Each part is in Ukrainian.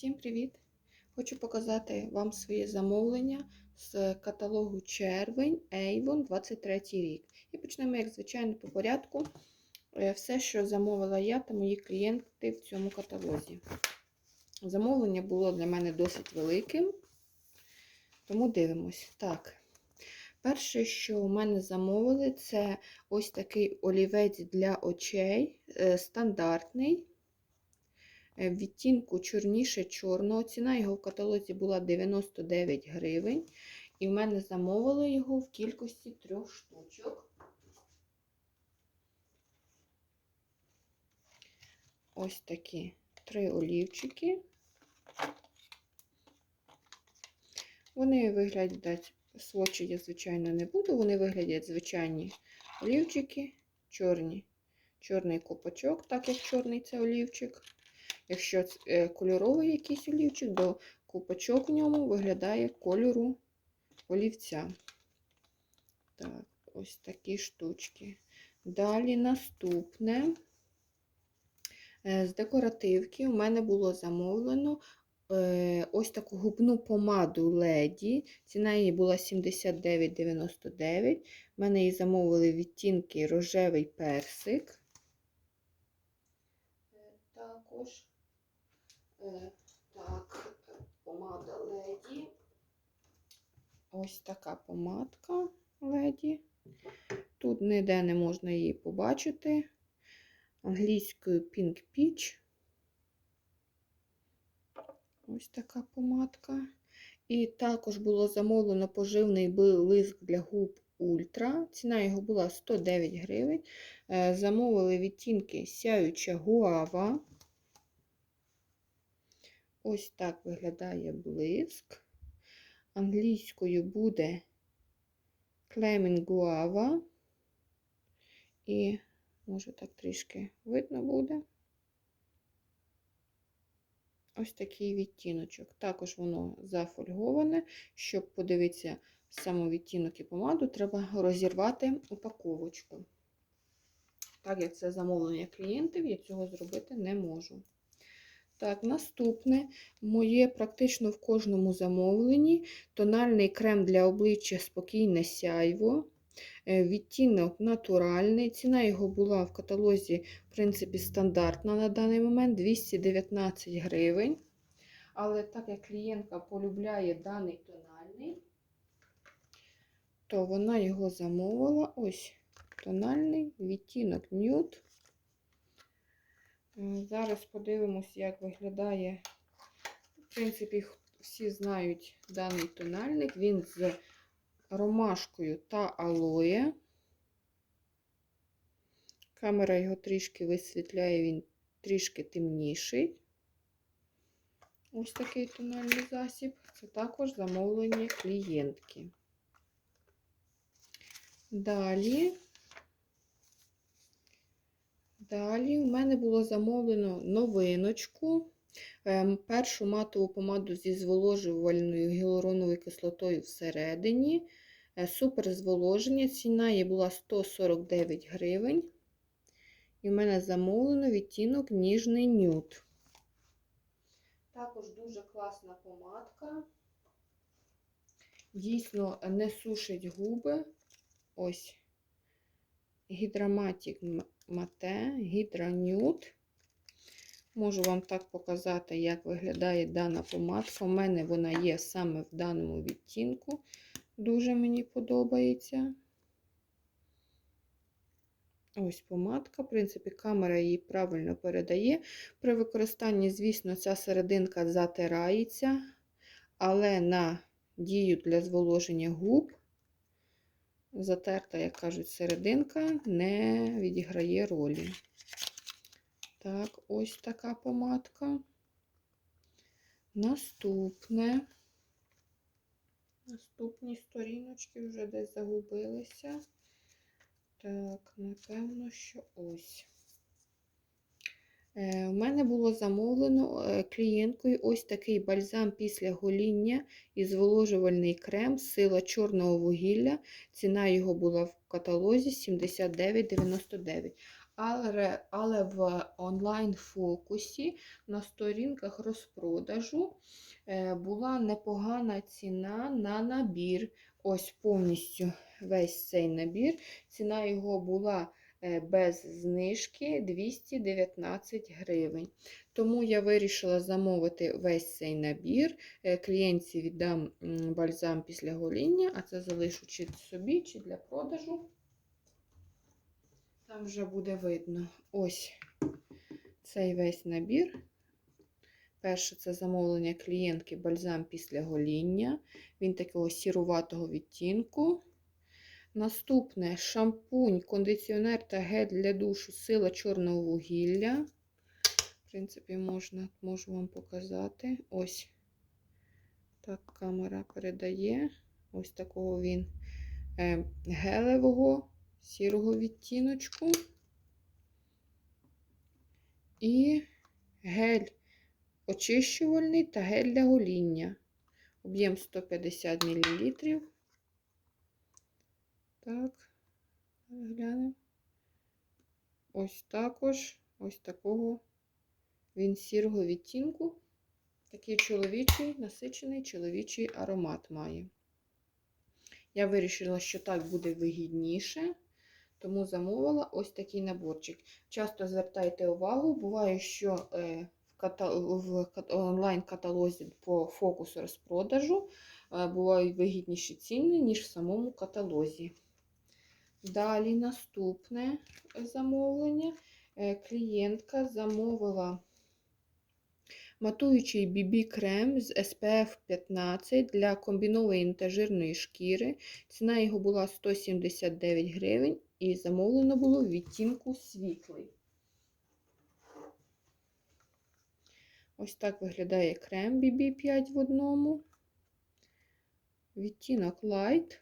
Всім привіт! Хочу показати вам своє замовлення з каталогу червень Avon 23 рік. І почнемо, як звичайно, по порядку. Е, Все, що замовила я та мої клієнти в цьому каталозі. Замовлення було для мене досить великим, тому дивимось. Так, перше, що у мене замовили, це ось такий олівець для очей, е, стандартний. Е, відтінку чорніше чорного. Ціна його в каталозі була 99 гривень. І в мене замовили його в кількості трьох штучок. Ось такі три олівчики. Вони виглядять, свочі я, звичайно, не буду. Вони виглядять звичайні олівчики, чорні, чорний копачок, так як чорний це олівчик. Якщо це кольоровий якийсь олівчик, то купачок в ньому виглядає кольору олівця. Так, ось такі штучки. Далі наступне. З декоративки у мене було замовлено ось таку губну помаду Леді. Ціна її була 79,99. У мене її замовили відтінки рожевий персик. Також так, помада леді. Ось така помадка леді. Тут ніде не можна її побачити. Англійською Pink Peach. Ось така помадка. І також було замовлено поживний блиск для губ Ультра. Ціна його була 109 гривень. Замовили відтінки сяюча гуава. Ось так виглядає блиск. Англійською буде Clement Guava. І, може, так трішки видно буде. Ось такий відтіночок. Також воно зафольговане. Щоб подивитися саме відтінок і помаду, треба розірвати упаковочку. Так як це замовлення клієнтів, я цього зробити не можу. Так, наступне моє практично в кожному замовленні тональний крем для обличчя спокійне сяйво. Відтінок натуральний. Ціна його була в каталозі, в принципі, стандартна на даний момент 219 гривень. Але так як клієнтка полюбляє даний тональний, то вона його замовила. Ось тональний відтінок нюд. Зараз подивимось, як виглядає. В принципі, всі знають даний тональник. Він з ромашкою та алоє. Камера його трішки висвітляє, він трішки темніший. Ось такий тональний засіб. Це також замовлення клієнтки. Далі. Далі у мене було замовлено новиночку. Першу матову помаду зі зволожувальною гіалуроновою кислотою всередині. Супер зволоження. Ціна її була 149 гривень. І в мене замовлено відтінок ніжний нюд. Також дуже класна помадка. Дійсно не сушить губи. Ось гідраматік мате, гідранюд. Можу вам так показати, як виглядає дана помадка. У мене вона є саме в даному відтінку. Дуже мені подобається. Ось помадка. В принципі, камера її правильно передає. При використанні, звісно, ця серединка затирається, але на дію для зволоження губ затерта, як кажуть, серединка не відіграє ролі. Так, ось така помадка. Наступне. Наступні сторіночки вже десь загубилися. Так, напевно, що ось. Е, У мене було замовлено клієнткою ось такий бальзам після гоління і зволожувальний крем, сила чорного вугілля. Ціна його була в каталозі 79,99. але, але в онлайн-фокусі на сторінках розпродажу е, була непогана ціна на набір. Ось повністю весь цей набір. Ціна його була е, без знижки 219 гривень. Тому я вирішила замовити весь цей набір. Е, Клієнтці віддам бальзам після гоління, а це залишу чи собі, чи для продажу. Там вже буде видно. Ось цей весь набір. Перше це замовлення клієнтки бальзам після гоління. Він такого сіруватого відтінку. Наступне шампунь, кондиціонер та гель для душу сила чорного вугілля. В принципі, можна, можу вам показати. Ось так камера передає. Ось такого він е, гелевого, сірого відтіночку. І гель очищувальний та гель для гоління. Об'єм 150 мл. Так, глянемо. Ось також, ось такого він сірого відтінку. Такий чоловічий, насичений чоловічий аромат має. Я вирішила, що так буде вигідніше, тому замовила ось такий наборчик. Часто звертайте увагу, буває, що е, в, ката... в кат- онлайн-каталозі по фокусу розпродажу е, бувають вигідніші ціни, ніж в самому каталозі. Далі наступне замовлення. Е, Клієнтка замовила матуючий BB крем з SPF 15 для комбінованої та жирної шкіри. Ціна його була 179 гривень і замовлено було в відтінку світлий. Ось так виглядає крем BB 5 в одному. Відтінок Light.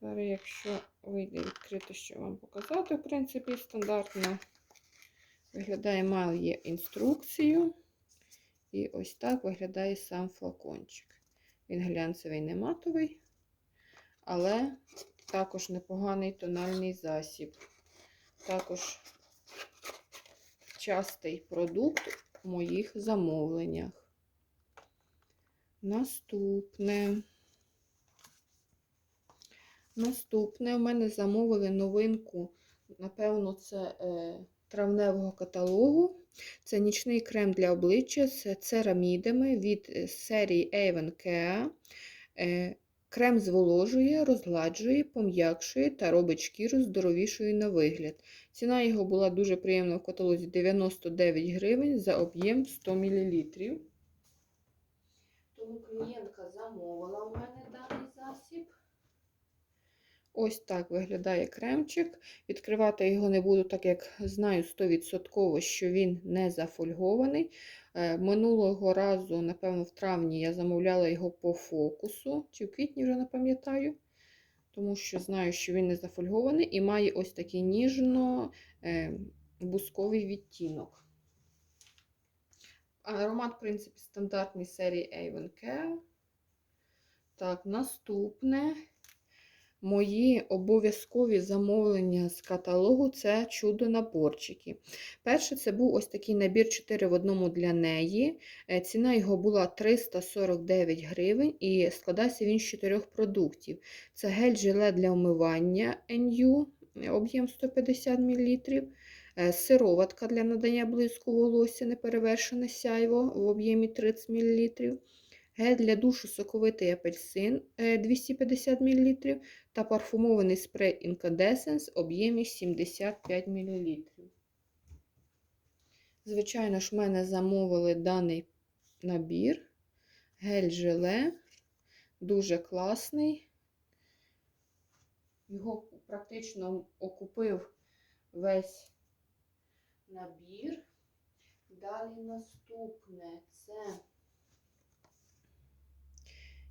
Зараз, якщо вийде відкрити, що вам показати, в принципі, стандартно виглядає, має інструкцію. І ось так виглядає сам флакончик. Він глянцевий, не матовий, але також непоганий тональний засіб. Також частий продукт у моїх замовленнях. Наступне. Наступне у мене замовили новинку, напевно, це е, травневого каталогу. Це нічний крем для обличчя з церамідами від е, серії Avon Care. Е, Крем зволожує, розгладжує, пом'якшує та робить шкіру здоровішою на вигляд. Ціна його була дуже приємна в каталозі 99 гривень за об'єм 100 мл. Тому клієнтка замовила у мене. Ось так виглядає кремчик. Відкривати його не буду, так як знаю 100%, що він не зафольгований. Е, Минулого разу, напевно, в травні я замовляла його по фокусу, чи в квітні вже не пам'ятаю, тому що знаю, що він не зафольгований і має ось такий ніжно-бусковий відтінок. Аромат, в принципі, стандартний серії Avon Care. Так, наступне. Мої обов'язкові замовлення з каталогу це чудо-наборчики. Перше, це був ось такий набір 4 в одному для неї. Е, Ціна його була 349 гривень і складається він з 4 продуктів. Це гель-жиле для вмивання NU, об'єм 150 мл. е, Сироватка для надання блиску волосся, неперевершене сяйво в об'ємі 30 мл. Гель для душу соковитий апельсин е, 250 мл та парфумований спрей Incandescence об'ємі 75 мл. Звичайно ж, в мене замовили даний набір. Гель-желе. Дуже класний. Його практично окупив весь набір. Далі наступне це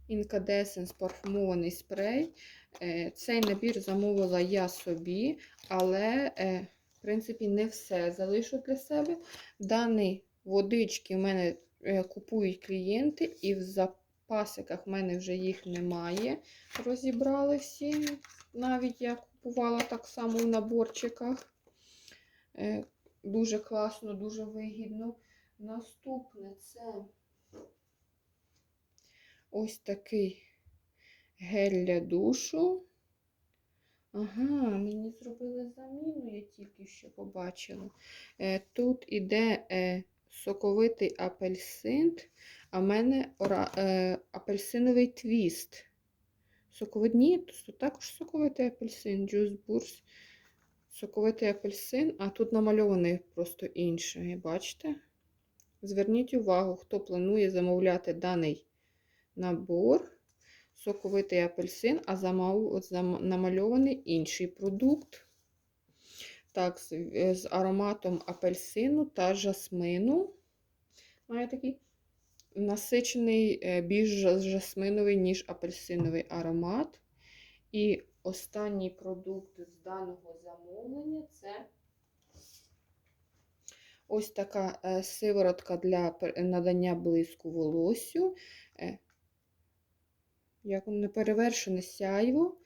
Incandescence парфумований спрей. Е, Цей набір замовила я собі, але, е, в принципі, не все залишу для себе. Дані водички в мене е, купують клієнти, і в запасиках в мене вже їх немає. Розібрали всі. Навіть я купувала так само в наборчиках. Дуже класно, дуже вигідно. Наступне це ось такий гель для душу. Ага, мені зробили заміну, я тільки що побачила. Е, Тут іде е, соковитий апельсин, а в мене е, апельсиновий твіст. Соковидні, тут також соковитий апельсин, Burst. Соковитий апельсин, а тут намальований просто інший. Бачите? Зверніть увагу, хто планує замовляти даний набор. Соковитий апельсин, а намальований інший продукт. Так, з, е, з ароматом апельсину та жасмину. Має такий насичений, е, більш жасминовий, ніж апельсиновий аромат. І останній продукт з даного замовлення це ось така е, сиворотка для надання блиску волосю. Як неперевершене сяйво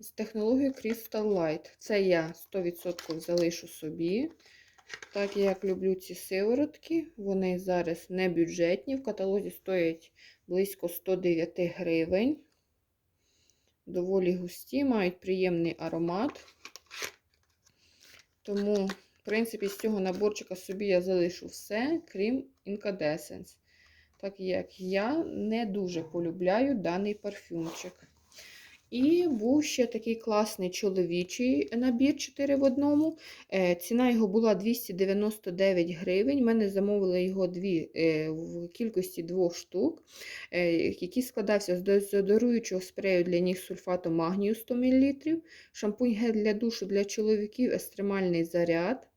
з технологією Crystal Light. Це я 100% залишу собі. Так як люблю ці сиворотки, вони зараз не бюджетні. В каталозі стоять близько 109 гривень. Доволі густі, мають приємний аромат. Тому, в принципі, з цього наборчика собі я залишу все, крім Incandescence. Так як я не дуже полюбляю даний парфюмчик. І був ще такий класний чоловічий набір 4 в одному. Е, Ціна його була 299 гривень. Мене замовили його дві, е, в кількості двох штук, е, який складався з дезодоруючого спрею для ніг з сульфатом магнію 100 мл, шампунь гель для душу для чоловіків, екстремальний заряд,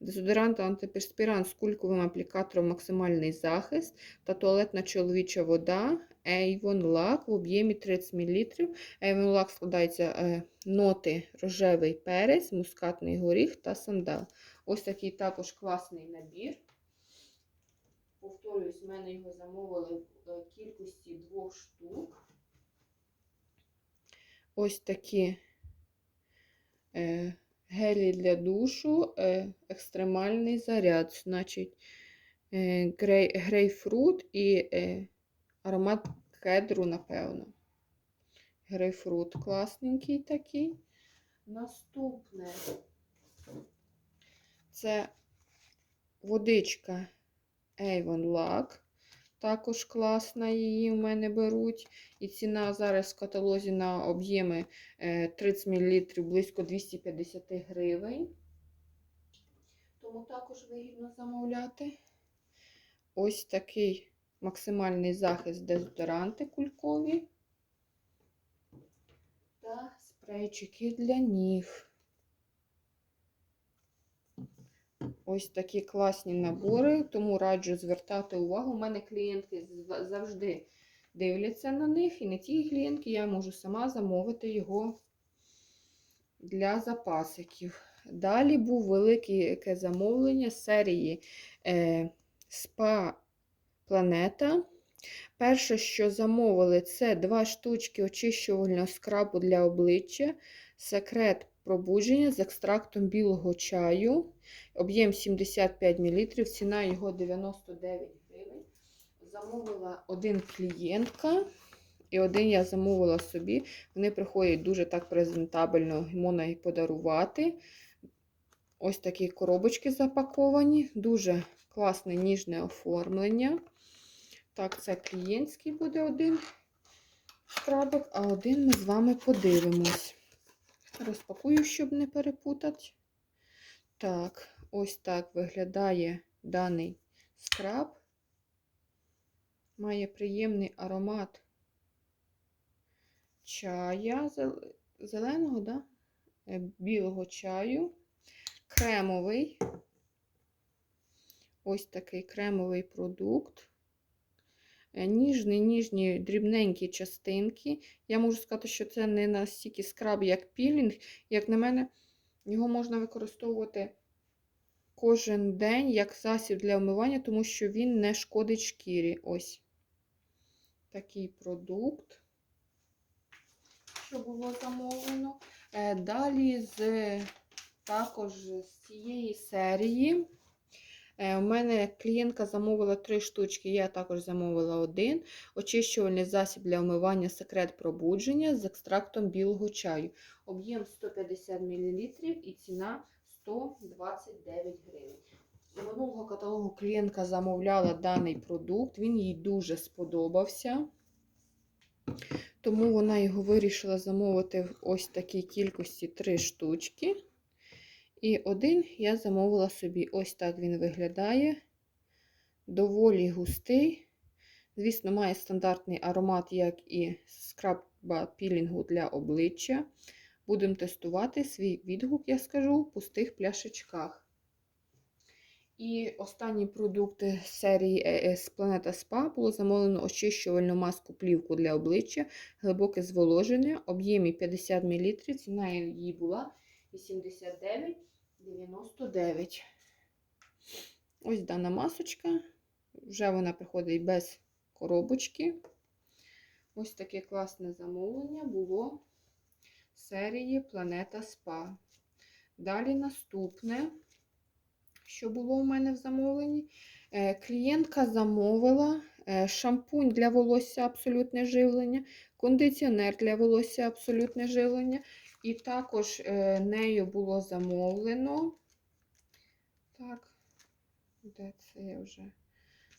дезодорант антиперспірант з кульковим аплікатором максимальний захист та туалетна чоловіча вода Avon Lac в об'ємі 30 мл. Avon Lac складається е, ноти рожевий перець, мускатний горіх та сандал. Ось такий також класний набір. Повторюсь, в мене його замовили в е, кількості двох штук. Ось такі е, гелі для душу, е, екстремальний заряд, значить е, грей, грейпфрут і е, аромат кедру, напевно. Грейпфрут класненький такий. Наступне це водичка Avon Lac. Також класна її в мене беруть. І ціна зараз в каталозі на об'єми е, 30 мл близько 250 гривень. Тому також вигідно замовляти. Ось такий максимальний захист дезодоранти кулькові. Та спрейчики для ніг. Ось такі класні набори, тому раджу звертати увагу. У мене клієнтки завжди дивляться на них, і не ті клієнтки, я можу сама замовити його для запасиків. Далі був велике замовлення серії е, Spa Планета. Перше, що замовили, це два штучки очищувального скрабу для обличчя. Секрет пробудження з екстрактом білого чаю. Об'єм 75 мл, ціна його 99 гривень. Замовила один клієнтка. І один я замовила собі. Вони приходять дуже так презентабельно, можна і подарувати. Ось такі коробочки запаковані. Дуже класне ніжне оформлення. Так, це клієнтський буде один скрабик, а один ми з вами подивимось. Розпакую, щоб не перепутати. Так, ось так виглядає даний скраб. Має приємний аромат чая зеленого, да? Е, білого чаю, кремовий. Ось такий кремовий продукт. Е, Ніжні, ніжні, дрібненькі частинки. Я можу сказати, що це не настільки скраб, як пілінг. Як на мене, його можна використовувати кожен день як засіб для вмивання, тому що він не шкодить шкірі. Ось такий продукт, що було замовлено. Е, Далі з Також з цієї серії у мене клієнтка замовила три штучки, я також замовила один. Очищувальний засіб для вмивання секрет пробудження з екстрактом білого чаю. Об'єм 150 мл і ціна 129 гривень. Минулого каталогу клієнтка замовляла даний продукт, він їй дуже сподобався. Тому вона його вирішила замовити в ось такій кількості 3 штучки. І один я замовила собі. Ось так він виглядає. Доволі густий. Звісно, має стандартний аромат, як і скраба пілінгу для обличчя. Будемо тестувати свій відгук, я скажу, в пустих пляшечках. І останні продукти серії ES Planeta Spa було замовлено очищувальну маску плівку для обличчя, глибоке зволоження, об'ємі 50 мл, ціна її була 89,99. Ось дана масочка. Вже вона приходить без коробочки. Ось таке класне замовлення було серії Planeta Spa. Далі наступне що було у мене в замовленні. Е, Клієнтка замовила е, шампунь для волосся абсолютне живлення, кондиціонер для волосся абсолютне живлення. І також е, нею було замовлено. Так, де це я вже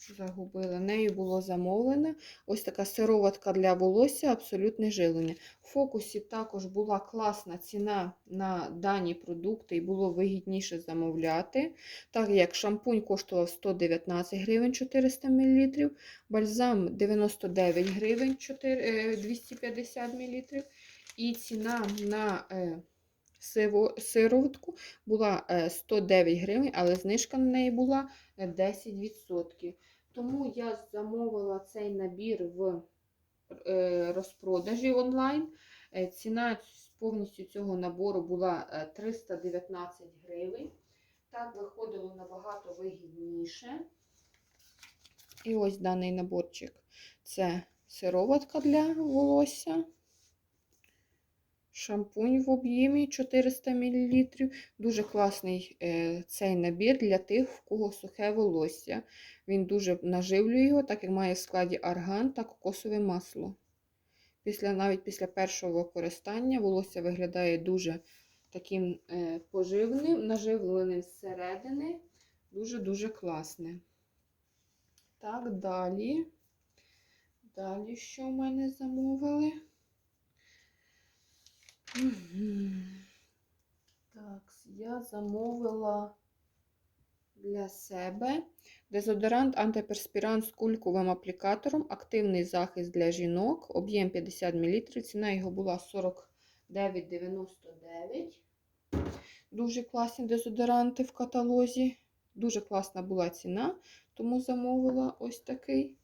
загубила? Нею було замовлено ось така сироватка для волосся, абсолютне живлення. В фокусі також була класна ціна на дані продукти і було вигідніше замовляти. Так як шампунь коштував 119 гривень 400 мл, бальзам 99 гривень 4, е, 250 мл. І ціна на е, сироватку була е, 109 гривень, але знижка на неї була е, 10%. Тому я замовила цей набір в е, розпродажі онлайн. Е, Ціна повністю цього набору була е, 319 гривень. Так виходило набагато вигідніше. І ось даний наборчик. Це сироватка для волосся. Шампунь в об'ємі 400 мл. Дуже класний е, цей набір для тих, в кого сухе волосся. Він дуже наживлює його, так як має в складі арган та кокосове масло. Після, навіть після першого використання волосся виглядає дуже таким е, поживним, наживленим зсередини. Дуже-дуже класне. Так, далі. Далі, що в мене замовили? Так, я замовила для себе дезодорант антиперспірант з кульковим аплікатором, активний захист для жінок, об'єм 50 мл, ціна його була 49,99. Дуже класні дезодоранти в каталозі. Дуже класна була ціна, тому замовила ось такий.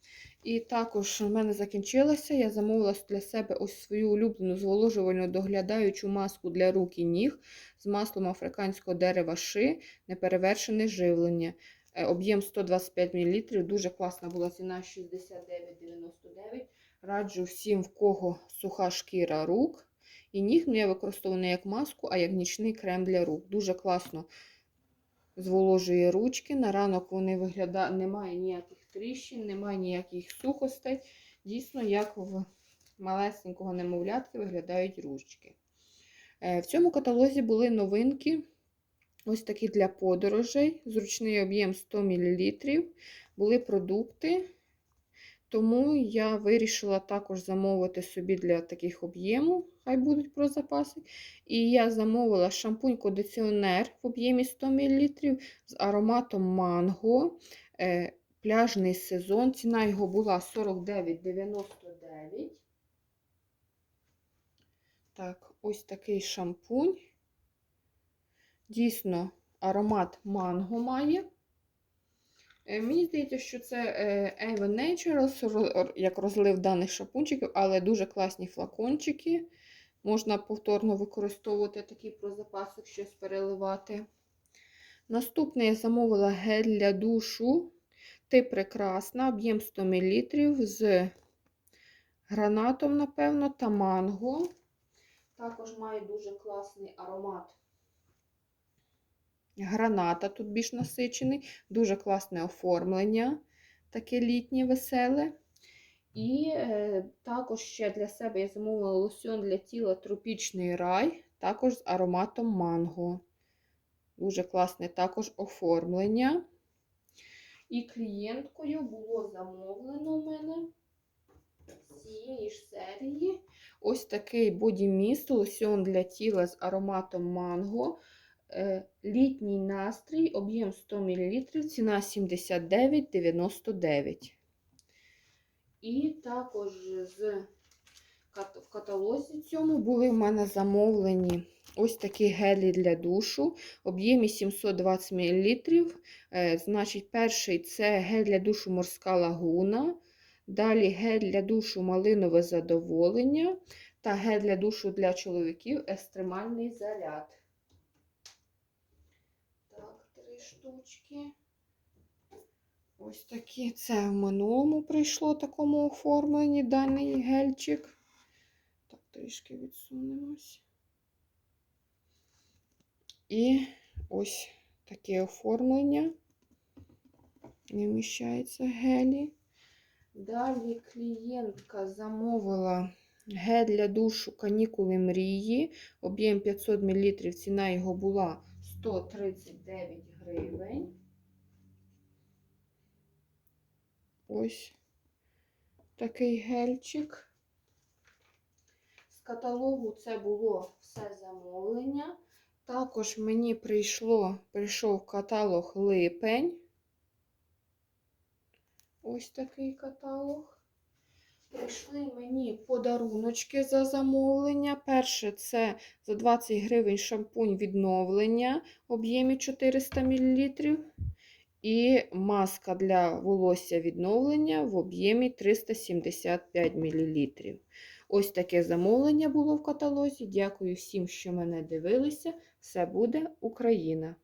І також в мене закінчилося. Я замовила для себе ось свою улюблену зволожувальну доглядаючу маску для рук і ніг з маслом африканського дерева ши, неперевершене живлення. Е, Об'єм 125 мл. Дуже класна була ціна 69,99. Раджу всім, в кого суха шкіра рук і ніг. Ну, я використовую не як маску, а як нічний крем для рук. Дуже класно зволожує ручки. На ранок вони виглядають, немає ніяких тріщин, немає ніяких сухостей. Дійсно, як в малесенького немовлятки виглядають ручки. Е, В цьому каталозі були новинки. Ось такі для подорожей. Зручний об'єм 100 мл. Були продукти. Тому я вирішила також замовити собі для таких об'єму, хай будуть про запаси. І я замовила шампунь-кондиціонер в об'ємі 100 мл з ароматом манго. Е, Пляжний сезон. Ціна його була 49,99. Так, ось такий шампунь. Дійсно, аромат манго має. Е, Мені здається, що це е, Avon Naturals, як розлив даних шампунчиків, але дуже класні флакончики. Можна повторно використовувати такі про запасик, щось переливати. Наступне я замовила гель для душу. Ти прекрасна, об'єм 100 мл з гранатом, напевно, та манго. Також має дуже класний аромат Граната тут більш насичений, дуже класне оформлення, таке літнє, веселе. І е, також ще для себе я замовила лосьон для тіла Тропічний рай, також з ароматом манго. Дуже класне також оформлення. І клієнткою було замовлено в мене цієї ж серії. Ось такий бодіміст, лосьон для тіла з ароматом манго. Е, Літній настрій, об'єм 100 мл, ціна 79,99. І також з в каталозі цьому були в мене замовлені ось такі гелі для душу в об'ємі 720 мл. Значить, перший це гель для душу морська лагуна. Далі гель для душу малинове задоволення та гель для душу для чоловіків екстремальний заряд. Так, три штучки. Ось такі. Це в минулому прийшло такому оформленні даний гельчик. Так, трішки відсунемось. І ось таке оформлення. Не вміщається гелі. Далі клієнтка замовила гель для душу канікули мрії. Об'єм 500 мл. Ціна його була 139 гривень. Ось такий гельчик. З каталогу це було все замовлення. Також мені прийшло, прийшов каталог липень. Ось такий каталог. Прийшли мені подаруночки за замовлення. Перше це за 20 гривень шампунь відновлення в об'ємі 400 мл. І маска для волосся відновлення в об'ємі 375 мл. Ось таке замовлення було в каталозі. Дякую всім, що мене дивилися. Все буде Україна!